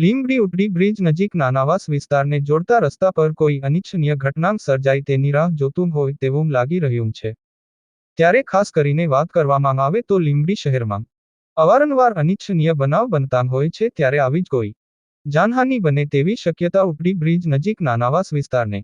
Limbdi ઉટડી bridge નજીક નાનાવાસ વિસ્તારને જોડતા રસ્તા પર કોઈ અનિચ્છનીય ઘટના સર્જાય તેની રાહ જોતું હોય તેવું લાગી રહ્યું છે. ત્યારે ખાસ કરીને વાત કરવામાં આવે તો લીંબડી શહેરમાં અવારનવાર અનિચ્છનીય બનાવ બનતા હોય છે ત્યારે આવી જ કોઈ જાનહાનિ બને તેવી શક્યતા ઉપડી બ્રિજ નજીક નાનાવાસ વિસ્તારને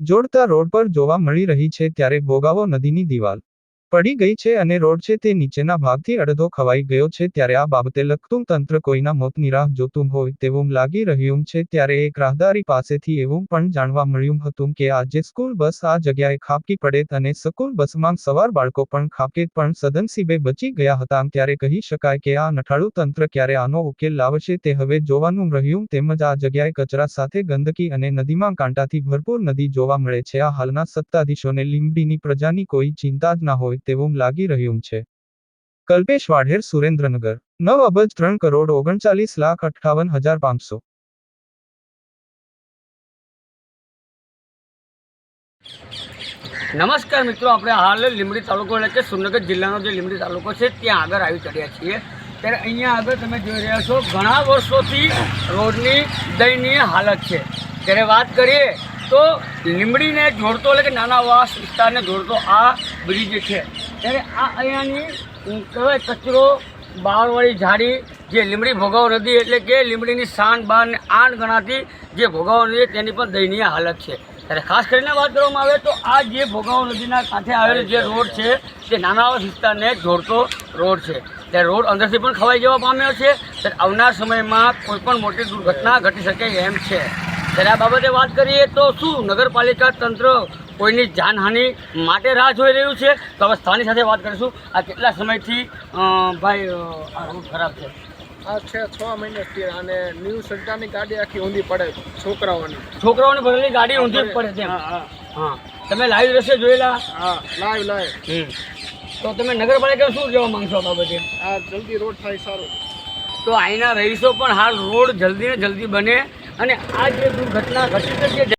જોડતા રોડ પર જોવા મળી રહી છે ત્યારે ભોગાવો નદીની દિવાલ પડી ગઈ છે અને રોડ છે તે નીચેના ભાગથી અડધો ખવાઈ ગયો છે ત્યારે આ બાબતે લખતું તંત્ર કોઈના મોતની રાહ જોતું હોય તેવું લાગી રહ્યું છે ત્યારે એક રાહદારી પાસેથી એવું પણ જાણવા મળ્યું હતું કે આજે સ્કૂલ બસ આ જગ્યાએ ખાબકી પડેત અને સ્કૂલ બસમાં સવાર બાળકો પણ ખાબકેત પણ સદનસીબે બચી ગયા હતા ત્યારે કહી શકાય કે આ નઠાળું તંત્ર ક્યારે આનો ઉકેલ લાવશે તે હવે જોવાનું રહ્યું તેમજ આ જગ્યાએ કચરા સાથે ગંદકી અને નદીમાં કાંટાથી ભરપૂર નદી જોવા મળે છે. આ હાલના સત્તાધીશોને લીંબડીની પ્રજાની કોઈ ચિંતા જ ના હોય. તેવું લાગી રહ્યું છે. કલ્પેશ વાઢેર સુરેન્દ્રનગર, નવ અબજ ત્રણ કરોડ ઓગણચાલીસ લાખ અઠ્ઠાવન હજાર પાંચસો. નમસ્કાર મિત્રો, આપણે હાલ લીંબડી તાલુકો એટલે કે સુરનગર જિલ્લાનો જે લીંબડી તાલુકો છે, ત્યાં આગળ આવી ચડ્યા છીએ. ત્યારે અહીંયા આગળ તમે જોઈ રહ્યા છો, ઘણા વર્ષોથી રોડની દયનીય હાલત છે. ત્યારે વાત કરીએ તો લીંબડીને જોડતો એટલે કે નાના વાસ વિસ્તારને જોડતો આ બ્રિજ છે. ત્યારે આ અહીંયાની કહેવાય કચરો બહારવાળી ઝાડી, જે લીમડી ભોગાવ નદી એટલે કે લીમડીની શાન બાન ને આણ ગણાતી જે ભોગાવ નદી તેની પણ દયનીય હાલત છે. ત્યારે ખાસ કરીને વાત કરવામાં આવે તો આ જે ભોગાવ નદીના કાંઠે આવેલો જે રોડ છે, તે નાના વિસ્તારને જોડતો રોડ છે. ત્યારે રોડ અંદરથી પણ ખવાઈ જવા પામ્યો છે. ત્યારે આવનાર સમયમાં કોઈપણ મોટી દુર્ઘટના ઘટી શકે એમ છે. આ બાબતે વાત કરીએ તો શું નગરપાલિકા તંત્ર કોઈની જાનહાનિ માટે રાહ જોઈ રહ્યું છે? તો હવે સ્થાનિક સાથે વાત કરીશું. આ કેટલા સમયથી ભાઈ આ રોડ ખરાબ છે? આ છે છ મહિનાથી અને ન્યૂ સરકારની ગાડી આખી ઊંધી પડે છોકરાઓની. છોકરાઓને ભરેલી ગાડી ઊંધી પડે છે હા તમે લાઈવ દ્રશ્ય જોયેલા? હા લાઈવ લાઈવ. તો તમે નગરપાલિકા શું કહેવા માંગશો આ બાબતે? આ જલ્દી રોડ થાય સારું. તો અહીંના રહીશો પણ હાલ રોડ જલ્દી ને જલ્દી બને. અને આ જે દુર્ઘટના ઘટી છે